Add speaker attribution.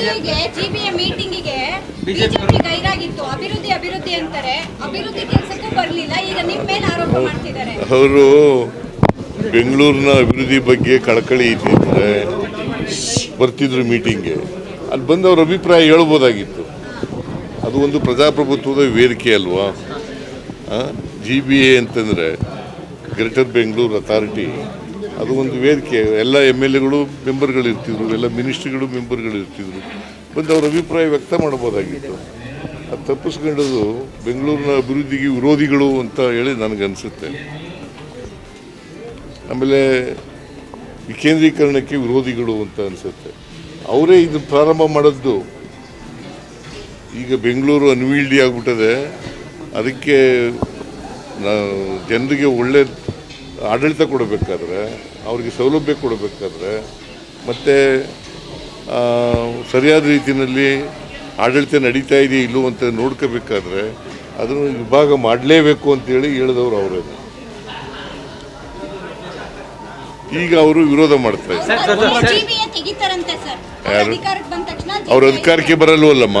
Speaker 1: ಜಿಬಿಎಗೆ GBA ಮೀಟಿಂಗಿಗೆ BJP ಗೈರಾಗಿತ್ತು. ಅಭಿವೃದ್ಧಿ ಅಭಿವೃದ್ಧಿ ಅಂತಾರೆ. ಅಭಿವೃದ್ಧಿ ಕೆಲಸಕ್ಕೂ ಬರಲಿಲ್ಲ. ಈಗ ನಿಮ್ಮ ಮೇಲೆ ಆರೋಪ ಮಾಡ್ತಿದ್ದಾರೆ.
Speaker 2: ಅವರು ಬೆಂಗಳೂರಿನ ಅಭಿವೃದ್ಧಿ ಬಗ್ಗೆ ಕಳಕಳಿ ಇದ್ದಿದ್ರೆ ಬರ್ತಿದ್ರು ಮೀಟಿಂಗ್ಗೆ ಅಲ್ಲಿ ಬಂದು ಅವ್ರ ಅಭಿಪ್ರಾಯ ಹೇಳ್ಬೋದಾಗಿತ್ತು. ಅದು ಒಂದು ಪ್ರಜಾಪ್ರಭುತ್ವದ ವೇದಿಕೆ ಅಲ್ವಾ? ಜಿ ಬಿ ಎ ಅಂತಂದರೆ ಗ್ರೇಟರ್ ಬೆಂಗಳೂರು ಅಥಾರಿಟಿ ಅದು ಒಂದು ವೇದಿಕೆ. ಎಲ್ಲ ಎಂ ಎಲ್ ಎಗಳು ಮೆಂಬರ್ಗಳು ಇರ್ತಿದ್ರು ಎಲ್ಲ ಮಿನಿಸ್ಟ್ರಿಗಳು ಮೆಂಬರ್ಗಳು ಇರ್ತಿದ್ರು ಬಂದು ಅವ್ರ ಅಭಿಪ್ರಾಯ ವ್ಯಕ್ತ ಮಾಡಬಹುದಾಗಿತ್ತು. ಅದು ತಪ್ಪಿಸ್ಕೊಂಡದು ಬೆಂಗಳೂರಿನ ಅಭಿವೃದ್ಧಿಗೆ ವಿರೋಧಿಗಳು ಅಂತ ಹೇಳಿ ನನಗನ್ಸುತ್ತೆ ಆಮೇಲೆ ವಿಕೇಂದ್ರೀಕರಣಕ್ಕೆ ವಿರೋಧಿಗಳು ಅಂತ ಅನಿಸುತ್ತೆ. ಅವರೇ ಇದು ಪ್ರಾರಂಭ ಮಾಡಿದ್ದು. ಈಗ ಬೆಂಗಳೂರು ಅನ್ವೀಲ್ಡಿ ಆಗ್ಬಿಟ್ಟದೆ. ಅದಕ್ಕೆ ಜನರಿಗೆ ಒಳ್ಳೆ ಆಡಳಿತ ಕೊಡಬೇಕಾದ್ರೆ ಅವ್ರಿಗೆ ಸೌಲಭ್ಯ ಕೊಡಬೇಕಾದ್ರೆ ಮತ್ತು ಸರಿಯಾದ ರೀತಿಯಲ್ಲಿ ಆಡಳಿತ ನಡೀತಾ ಇದೆಯಾ ಇಲ್ಲೋ ಅಂತ ನೋಡ್ಕೋಬೇಕಾದ್ರೆ ಅದನ್ನು ವಿಭಾಗ ಮಾಡಲೇಬೇಕು ಅಂತೇಳಿ ಹೇಳಿದವರು ಅವರೇ ಈಗ ಅವರು ವಿರೋಧ ಮಾಡ್ತಾ ಇದ್ದಾರೆ.
Speaker 1: ಜಿಬಿಎ ತೆಗಿತಾರಂತೆ ಸರ್.
Speaker 2: ಯಾರು?
Speaker 1: ಅಧಿಕಾರಕ್ಕೆ ಬಂದ ತಕ್ಷಣ
Speaker 2: ಅವ್ರ ಅಧಿಕಾರಕ್ಕೆ ಬರಲ್ವಲ್ಲಮ್ಮ?